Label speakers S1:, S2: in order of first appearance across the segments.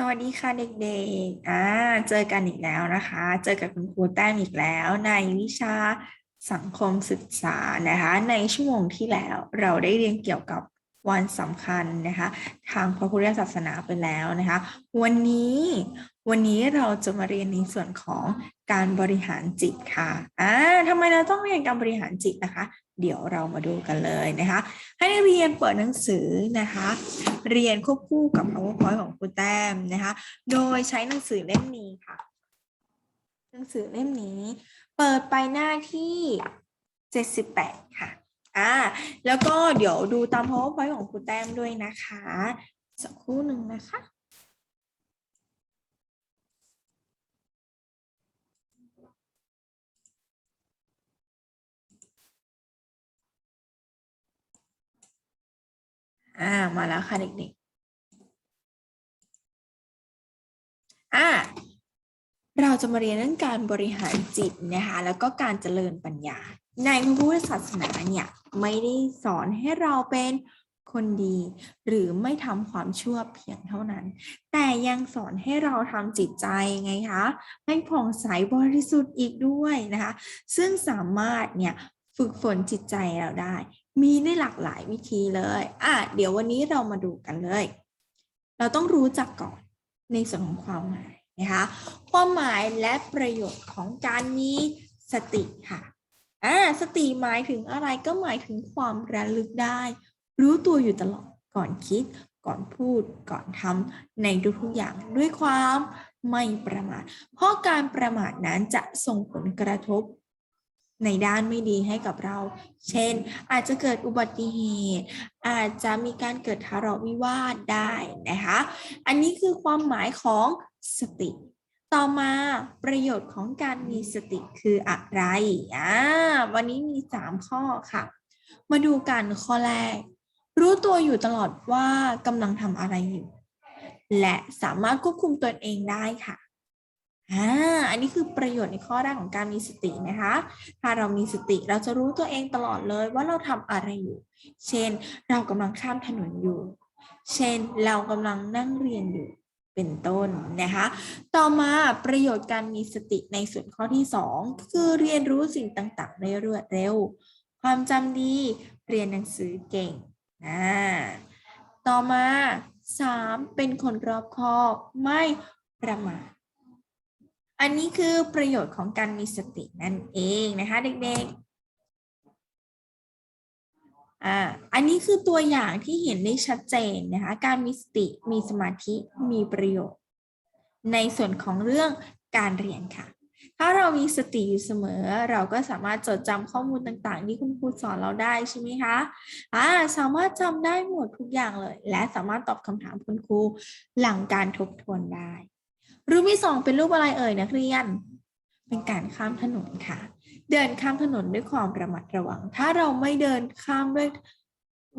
S1: สวัสดีค่ะเด็กๆ อ่า เจอกันอีกแล้วนะคะ เจอกับคุณครูแต้มอีกแล้ว ในวิชาสังคมศึกษานะคะ ในชั่วโมงที่แล้วเราได้เรียนเกี่ยวกับวันสำคัญนะคะ ทางพระพุทธศาสนาไปแล้วนะคะ วันนี้วันนี้เราจะมาเรียนในส่วนของการบริหารจิตค่ะ อ่าทำไมเราต้องเรียนการบริหารจิตนะคะ เดี๋ยวเรามาดูกันเลยนะคะ ให้นักเรียนเปิดหนังสือนะคะ เรียนควบคู่กับ powerpoint ของครูแต้มนะคะ โดยใช้หนังสือเล่มนี้ค่ะ หนังสือเล่มนี้ เปิดไปหน้าที่ 78 ค่ะอ่าแล้วก็เดี๋ยวดูตาม powerpoint ของครูแต้มด้วยนะคะ สักครู่หนึ่งนะคะ อ่ามาแล้วค่ะเด็กๆอ่าเราจะมาเรียนเรื่องการบริหารจิตนะคะ แล้วก็การเจริญปัญญา ในพระพุทธศาสนาเนี่ยไม่ได้สอนให้เราเป็นคนดี หรือไม่ทำความชั่วเพียงเท่านั้น แต่ยังสอนให้เราทำจิตใจไงคะให้ผ่องใสบริสุทธิ์อีกด้วยนะคะ ซึ่งสามารถเนี่ยฝึกฝนจิตใจเราได้ มีได้หลากหลายวิธีเลย อะ เดี๋ยววันนี้เรามาดูกันเลย เราต้องรู้จักก่อนในส่วนของความหมายนะคะ ความหมายและประโยชน์ของการมีสติค่ะ อ่า สติหมายถึงอะไรก็หมายถึงความระลึกได้ รู้ตัวอยู่ตลอด ก่อนคิด ก่อนพูด ก่อนทำในทุกๆอย่างด้วยความไม่ประมาท เพราะการประมาทนั้นจะส่งผลกระทบ ในด้านไม่ดีให้กับเรา เช่น อาจจะเกิดอุบัติเหตุ อาจจะมีการเกิดทะเลาะวิวาทได้นะคะ อันนี้คือความหมายของสติ ต่อมาประโยชน์ของการมีสติคืออะไรอ่าวันนี้มี 3 ข้อค่ะ มาดูกันข้อแรก รู้ตัวอยู่ตลอดว่ากำลังทำอะไรอยู่ และสามารถควบคุมตนเองได้ค่ะ อ่า อันนี้คือประโยชน์ในข้อแรกของการมีสตินะคะ ถ้าเรามีสติเราจะรู้ตัวเองตลอดเลยว่าเราทำอะไรอยู่ เช่น เรากำลังข้ามถนนอยู่ เช่น เรากำลังนั่งเรียนอยู่ เป็นต้นนะคะ ต่อมาประโยชน์การมีสติในส่วนข้อที่ 2 คือเรียนรู้สิ่งต่างๆได้รวดเร็ว ความจำดี เรียนหนังสือเก่งอ่าต่อมา 3. เป็นคนรอบคอบ ไม่ประมาท อันนี้คือประโยชน์ของการมีสตินั่นเองนะคะเด็กๆอ่าอันนี้คือตัวอย่างที่เห็นได้ชัดเจนนะคะการมีสติมีสมาธิมีประโยชน์ ในส่วนของเรื่องการเรียนค่ะ ถ้าเรามีสติอยู่เสมอ เราก็สามารถจดจำข้อมูลต่างๆ ที่คุณครูสอนเราได้ใช่ไหมคะอ่าสามารถจำได้หมดทุกอย่างเลย และสามารถตอบคำถามคุณครูหลังการทบทวนได้ รูปที่สองเป็นรูปอะไรเอ่ยนักเรียน เป็นการข้ามถนนค่ะ เดินข้ามถนนด้วยความระมัดระวัง ถ้าเราไม่เดินข้ามด้วย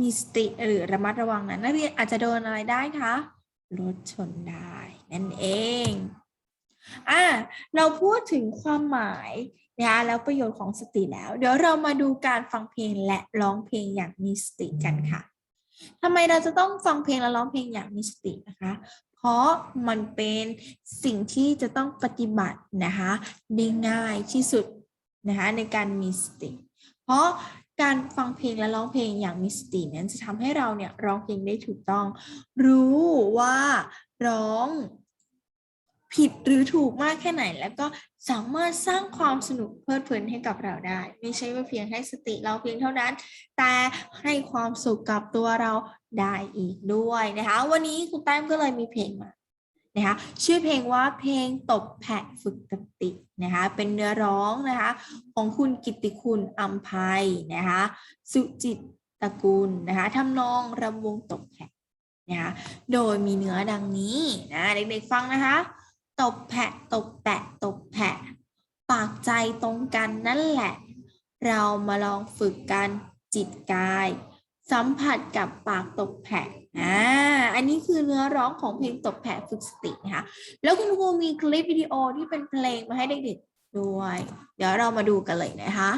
S1: มีสติหรือระมัดระวังนั้นนักเรียนอาจจะโดนอะไรได้คะรถชนได้นั่นเองอ่าเราพูดถึงความหมายนะคะแล้วประโยชน์ของสติแล้ว เดี๋ยวเรามาดูการฟังเพลงและร้องเพลงอย่างมีสติกันค่ะทำไมเราจะต้องฟังเพลงและร้องเพลงอย่างมีสตินะคะ เพราะมันเป็นสิ่งที่จะต้องปฏิบัตินะคะได้ง่ายที่สุดนะคะในการมีสติ เพราะการฟังเพลงและร้องเพลงอย่างมีสตินั้นจะทำให้เราเนี่ยร้องเพลงได้ถูกต้อง รู้ว่าร้องผิดหรือถูกมากแค่ไหน แล้วก็สามารถสร้างความสนุกเพลิดเพลินให้กับเราได้ ไม่ใช่ว่าเพียงให้สติเราเพียงเท่านั้น แต่ให้ความสุขกับตัวเรา ได้อีกด้วยนะคะ วันนี้คุณแต้มก็เลยมีเพลงมานะคะชื่อเพลงว่าเพลงตบแผะฝึกสตินะคะเป็นเนื้อร้องนะคะของคุณกิติคุณอัมภัยนะคะสุจิตตะกูลนะคะทำนองรำวงตบแผะนะคะโดยมีเนื้อดังนี้นะเด็กๆฟังนะคะ ตบแผะตบแปะตบแผะปากใจตรงกันนั่นแหละ เรามาลองฝึกกันจิตกาย สัมผัสกับปากตบแผะอ่าอันนี้คือเนื้อร้องของเพลงตบแผะฝึกสตินะคะแล้วคุณครูมีคลิปวิดีโอที่เป็นเพลงมาให้เด็กๆด้วย เดี๋ยวเรามาดูกันเลยนะคะ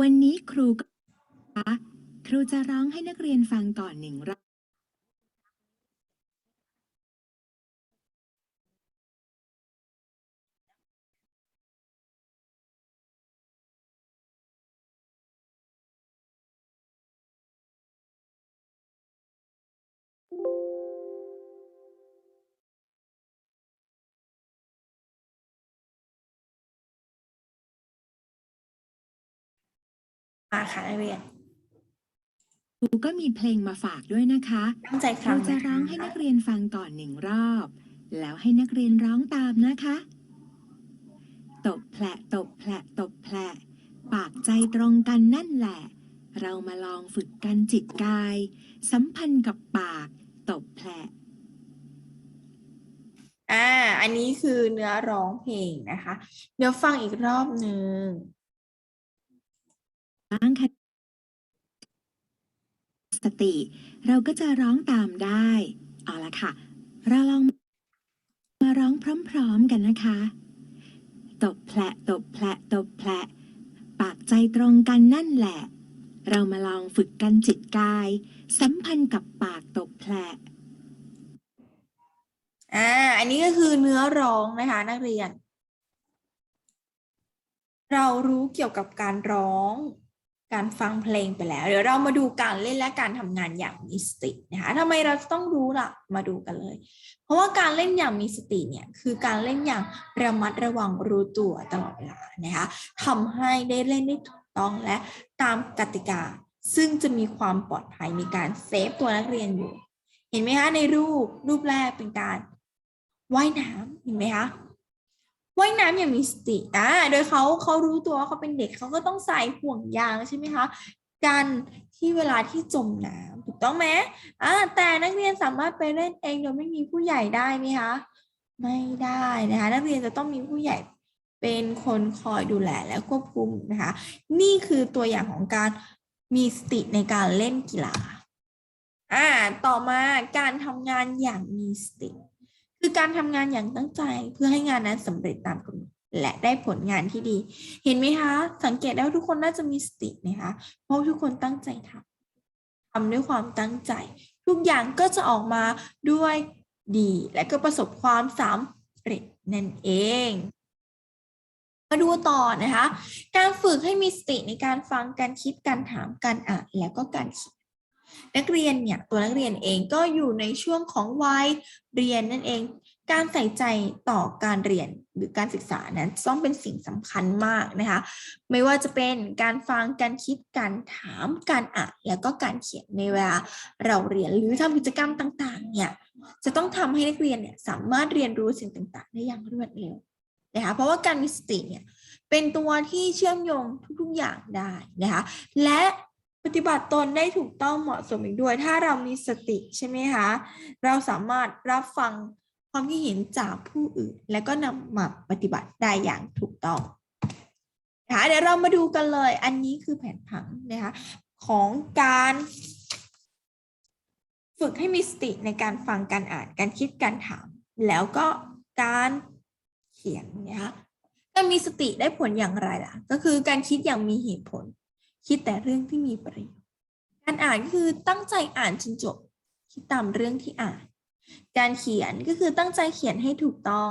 S2: วันนี้ครูก็ครูจะร้องให้นักเรียนฟังก่อนหนึ่งรอบ
S1: มาค่ะนักเรียน
S2: ครูก็มีเพลงมาฝากด้วยนะคะ
S1: ตั้งใจ
S2: ค
S1: ฟั
S2: รู
S1: ง
S2: จะ
S1: นค
S2: ร้องให้นักเรียนฟังก่อนหนึ่งรอบ แล้วให้นักเรียนร้องตามนะคะ ตบแผละตบแผละตบแผละปากใจตรงกันนั่นแหละ เรามาลองฝึกกันจิตกาย สัมพันธ์กับปาก ตบแผละ
S1: อ่า อันนี้คือเนื้อร้องเพลงนะคะ เดี๋ยวฟังอีกรอบหนึ่ง
S2: บ้างค่ะสติ เราก็จะร้องตามได้ เอาละค่ะ เราลองมาร้องพร้อมๆกันนะคะ ตบแผละตบแผละตบแผละ ปากใจตรงกันนั่นแหละ เรามาลองฝึกกันจิตกาย สัมพันธ์กับปากตบแผละ
S1: อ่า อันนี้ก็คือเนื้อร้องนะคะนักเรียน เรารู้เกี่ยวกับการร้อง การฟังเพลงไปแล้ว เดี๋ยวเรามาดูการเล่นและการทำงานอย่างมีสตินะคะทำไมเราต้องรู้ล่ะมาดูกันเลย เพราะว่าการเล่นอย่างมีสติเนี่ยคือการเล่นอย่างระมัดระวังรู้ตัวตลอดเวลานะคะทำให้ได้เล่นได้ถูกต้องและตามกติกา ซึ่งจะมีความปลอดภัยมีการเซฟตัวนักเรียนอยู่ เห็นไหมคะในรูปรูปแรกเป็นการว่ายน้ำเห็นไหมคะ ว่ายน้ำอย่างมีสติอ่าโดยเขาเขารู้ตัวว่าเขาเป็นเด็กเขาก็ต้องใส่ห่วงยางใช่ไหมคะกันที่เวลาที่จมน้ำถูกต้องไหมอ่าแต่นักเรียนสามารถไปเล่นเองโดยไม่มีผู้ใหญ่ได้ไหมคะไม่ได้นะคะนักเรียนจะต้องมีผู้ใหญ่เป็นคนคอยดูแลและควบคุมนะคะนี่คือตัวอย่างของการมีสติในการเล่นกีฬาอ่าต่อมาการทำงานอย่างมีสติ คือการทำงานอย่างตั้งใจเพื่อให้งานนั้นสำเร็จตามกำหนดและได้ผลงานที่ดี เห็นไหมคะ สังเกตได้ว่าทุกคนน่าจะมีสตินะคะ เพราะทุกคนตั้งใจทำทำด้วยความตั้งใจ ทุกอย่างก็จะออกมาด้วยดี และก็ประสบความสำเร็จนั่นเอง มาดูต่อนะคะ การฝึกให้มีสติในการฟังการคิดการถามการอ่านแล้วก็การเขียน นักเรียนเนี่ยตัวนักเรียนเองก็อยู่ในช่วงของวัยเรียนนั่นเอง การใส่ใจต่อการเรียนหรือการศึกษานั้นต้องเป็นสิ่งสำคัญมากนะคะ ไม่ว่าจะเป็นการฟังการคิดการถามการอ่านแล้วก็การเขียนในเวลาเราเรียนหรือทำกิจกรรมต่างๆเนี่ยจะต้องทำให้นักเรียนเนี่ยสามารถเรียนรู้สิ่งต่างๆ ได้อย่างรวดเร็วนะคะเพราะว่าการมีสติเนี่ยเป็นตัวที่เชื่อมโยงทุกๆอย่างได้นะคะและ ปฏิบัติตนได้ถูกต้องเหมาะสมอีกด้วย ถ้าเรามีสติใช่ไหมคะเราสามารถรับฟังความคิดเห็นจากผู้อื่น และก็นำมาปฏิบัติได้อย่างถูกต้องนะคะเดี๋ยวเรามาดูกันเลย อันนี้คือแผนผังนะคะของการฝึกให้มีสติในการฟังการอ่านการคิดการถาม แล้วก็การเขียนนะคะการมีสติได้ผลอย่างไรล่ะ ก็คือการคิดอย่างมีเหตุผล คิดแต่เรื่องที่มีประโยชน์ การอ่านก็คือตั้งใจอ่านจนจบ คิดตามเรื่องที่อ่าน การเขียนก็คือตั้งใจเขียนให้ถูกต้อง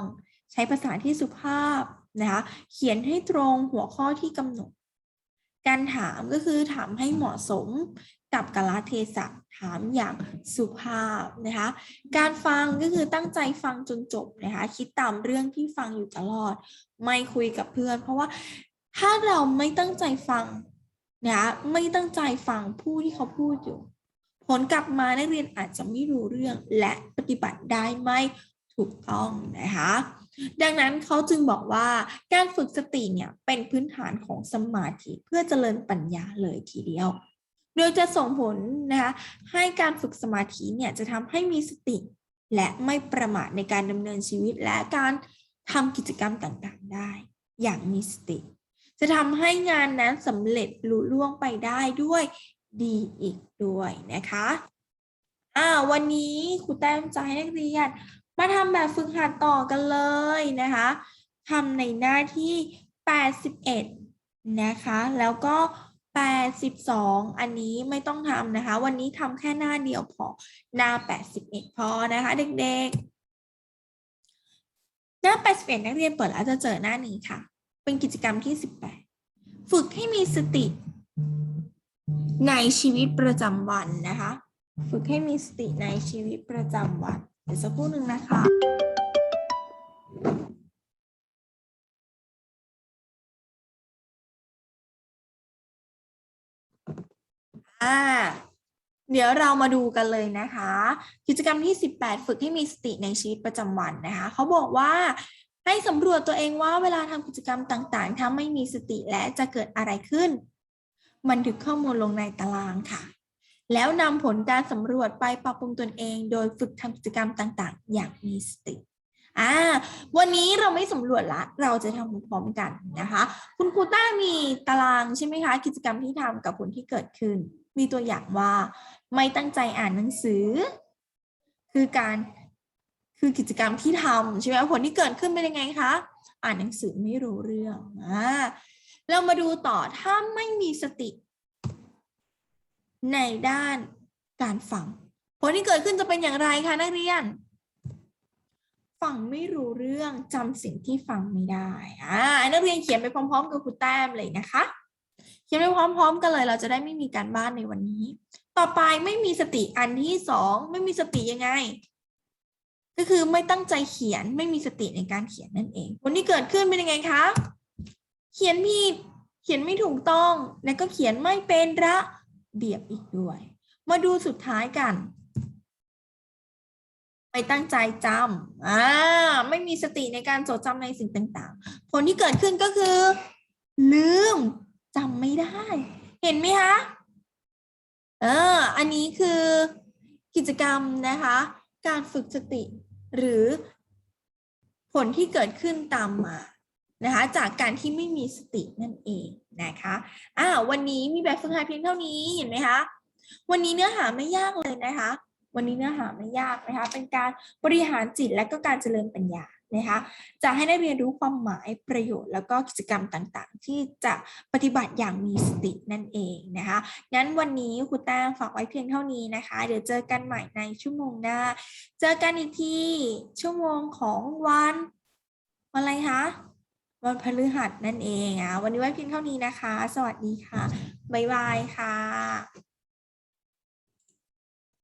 S1: ใช้ภาษาที่สุภาพนะคะ เขียนให้ตรงหัวข้อที่กำหนด การถามก็คือถามให้เหมาะสมกับกาลเทศะถามอย่างสุภาพนะคะ การฟังก็คือตั้งใจฟังจนจบนะคะ คิดตามเรื่องที่ฟังอยู่ตลอด ไม่คุยกับเพื่อน เพราะว่าถ้าเราไม่ตั้งใจฟัง นะคะไม่ตั้งใจฟังผู้ที่เขาพูดอยู่ ผลกลับมานักเรียนอาจจะไม่รู้เรื่องและปฏิบัติได้ไม่ถูกต้องนะคะดังนั้นเขาจึงบอกว่าการฝึกสติเนี่ยเป็นพื้นฐานของสมาธิเพื่อเจริญปัญญาเลยทีเดียว โดยจะส่งผลนะคะให้การฝึกสมาธิเนี่ยจะทำให้มีสติและไม่ประมาทในการดำเนินชีวิตและการทำกิจกรรมต่างๆได้ อย่างมีสติ จะทำให้งานนั้นสำเร็จลุล่วงไปได้ด้วยดีอีกด้วยนะคะอ่าวันนี้ครูแต้มจะให้นักเรียน มาทำแบบฝึกหัดต่อกันเลยนะคะทำในหน้าที่ 81 นะคะ แล้วก็แปดสิบสองอันนี้ไม่ต้องทำนะคะ วันนี้ทำแค่หน้าเดียวพอ หน้าแปดสิบเอ็ดพอนะคะเด็กๆ หน้าแปดสิบเอ็ดนักเรียนเปิดแล้วจะเจอหน้านี้ค่ะ เป็นกิจกรรมที่สิบแปดฝึกให้มีสติ ในชีวิตประจำวันนะคะ ฝึกให้มีสติในชีวิตประจำวันเดี๋ยวสักครู่หนึ่งนะคะอ่าเดี๋ยวเรามาดูกันเลยนะคะ กิจกรรมที่ 18 ฝึกให้มีสติในชีวิตประจำวันนะคะ เขาบอกว่า ให้สำรวจตัวเองว่าเวลาทำกิจกรรมต่างๆ ถ้าไม่มีสติและจะเกิดอะไรขึ้น บันทึกข้อมูลลงในตารางค่ะ แล้วนำผลการสำรวจไปปรับปรุงตนเอง โดยฝึกทำกิจกรรมต่างๆ อย่างมีสติอ่าวันนี้เราไม่สำรวจละ เราจะทำพร้อมกันนะคะ คุณครูต้ามีตารางใช่ไหมคะ กิจกรรมที่ทำกับผลที่เกิดขึ้น มีตัวอย่างว่า ไม่ตั้งใจอ่านหนังสือ คือการ คือกิจกรรมที่ทำใช่ไหมผลที่เกิดขึ้นเป็นยังไงคะอ่านหนังสือไม่รู้เรื่องอ่าเรามาดูต่อถ้าไม่มีสติ ในด้านการฟังผลที่เกิดขึ้นจะเป็นอย่างไรคะนักเรียน ฟังไม่รู้เรื่องจำสิ่งที่ฟังไม่ได้อ่านักเรียนเขียนไปพร้อม ๆ กับครูแต้มเลยนะคะ เขียนไปพร้อม ๆ กันเลย เราจะได้ไม่มีการบ้านในวันนี้ ต่อไปไม่มีสติอันที่สองไม่มีสติยังไง ก็คือไม่ตั้งใจเขียนไม่มีสติในการเขียนนั่นเอง ผลที่เกิดขึ้นเป็นยังไงคะเขียนผิดเขียนไม่ถูกต้อง แล้วก็เขียนไม่เป็นระเบียบอีกด้วย มาดูสุดท้ายกัน ไม่ตั้งใจจำอ่าไม่มีสติในการจดจำในสิ่งต่าง ๆ ผลที่เกิดขึ้นก็คือ ลืมจำไม่ได้ เห็นไหมคะเอออันนี้คือกิจกรรมนะคะ การฝึกสติ หรือผลที่เกิดขึ้นตามมานะคะจากการที่ไม่มีสตินั่นเองนะคะอ่าวันนี้มีแบบฝึกหัดเพียงเท่านี้เห็นไหมคะวันนี้เนื้อหาไม่ยากเลยนะคะ วันนี้เนื้อหาไม่ยากนะคะ เป็นการบริหารจิตและก็การเจริญปัญญา นะคะจะให้ได้เรียนรู้ความหมายประโยชน์ แล้วก็กิจกรรมต่างๆ ที่จะปฏิบัติอย่างมีสตินั่นเองนะคะงั้นวันนี้ครูแต้มฝากไว้เพียงเท่านี้นะคะ เดี๋ยวเจอกันใหม่ในชั่วโมงหน้า เจอกันอีกที่ชั่วโมงของวันวันอะไรคะวันพฤหัสนั่นเองอะวันนี้ไว้เพียงเท่านี้นะคะ สวัสดีค่ะ บ๊ายบายค่ะ